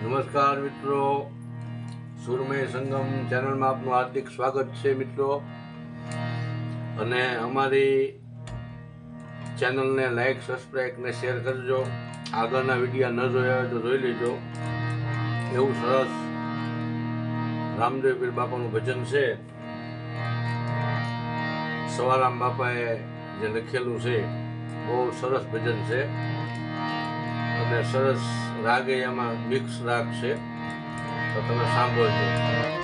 નમસ્કાર મિત્રો. સુરમય સંગમ ચેનલમાં આપનું હાર્દિક સ્વાગત છે મિત્રો. અને અમારી ચેનલને લાઈક સબસ્ક્રાઈબ ને શેર કરજો. આગળના વિડીયા ન જોયા હોય તો જોઈ લેજો. એવું સરસ રામદેવ પીર બાપાનું ભજન છે. સવારામ બાપાએ જે લખેલું છે, બહુ સરસ ભજન છે. અને સરસ રાગે એમાં મિક્સ રાગ છે. તો તમે સાંભળજો.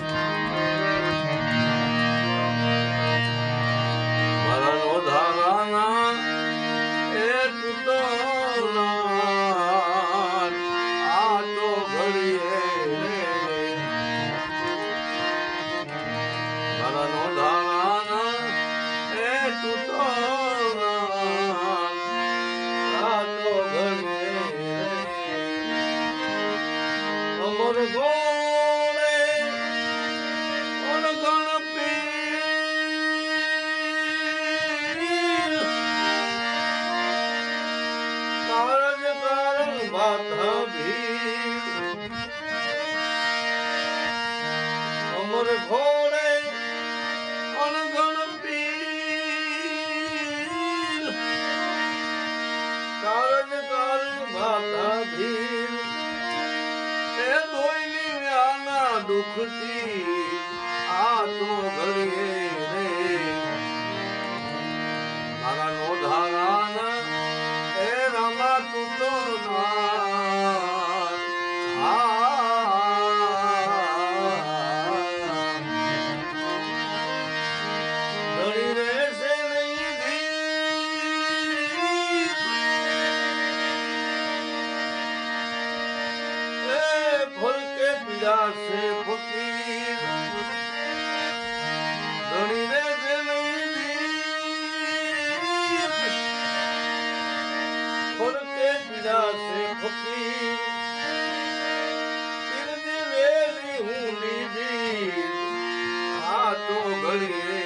દુઃખથી આ તો ઘડીએ પીડાશે ફકીર. નહીં ધીર. ફલકે પીડાશે ફકીર. પીરજી વેલી ઘડીએ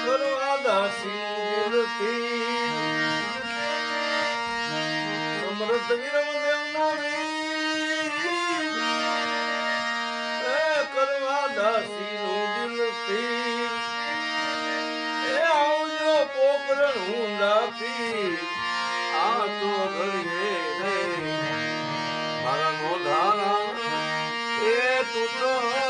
કરવા દાસી દિલથી સમરથ વિરમ દેવના વીર કરવા દાસી નું દિલથી આ તો ઘડીએ રે એ તું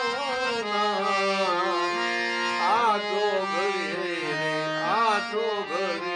ಶೋಭನೆ